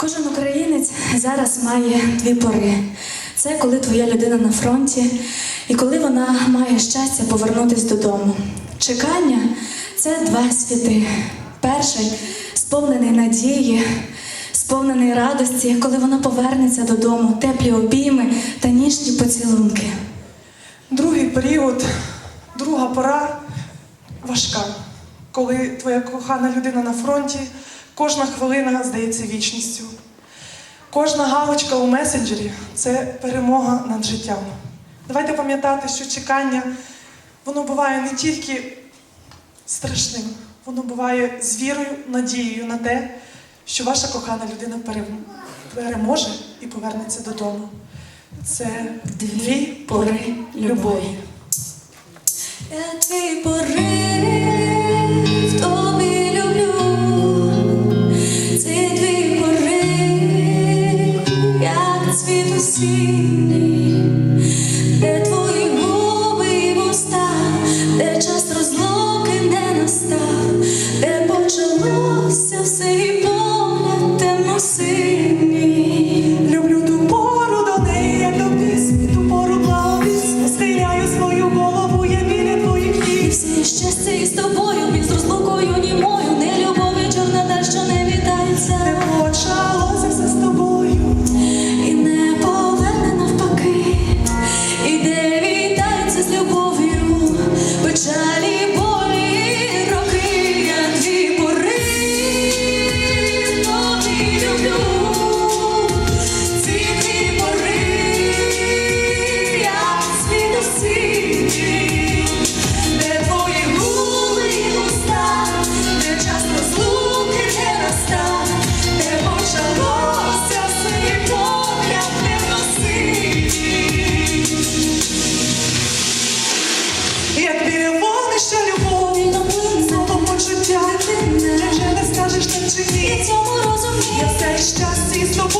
Кожен українець зараз має дві пори. Це коли твоя людина на фронті, і коли вона має щастя повернутися додому. Чекання це два світи. Перший сповнений надії, сповнений радості, коли вона повернеться додому, теплі обійми та ніжні поцілунки. Другий період, друга пора важка, коли твоя кохана людина на фронті, кожна хвилина здається вічністю. Кожна галочка у месенджері це перемога над життям. Давайте пам'ятати, що чекання воно буває не тільки страшним, воно буває з вірою, надією на те, що ваша кохана людина переможе і повернеться додому. Це дві пори любові. Я порив почалося все і погляд темно-синій. Люблю ту пору до неї, як до пісні, ту пору благовість. Схиляю свою голову, я біля твоїх ніг. щастя із тобою, під розлукою німою, Як біля вогнища любові, знову почуття. Ти вже не скажеш так чи ні. цьому розумію, Я все щастя з тобою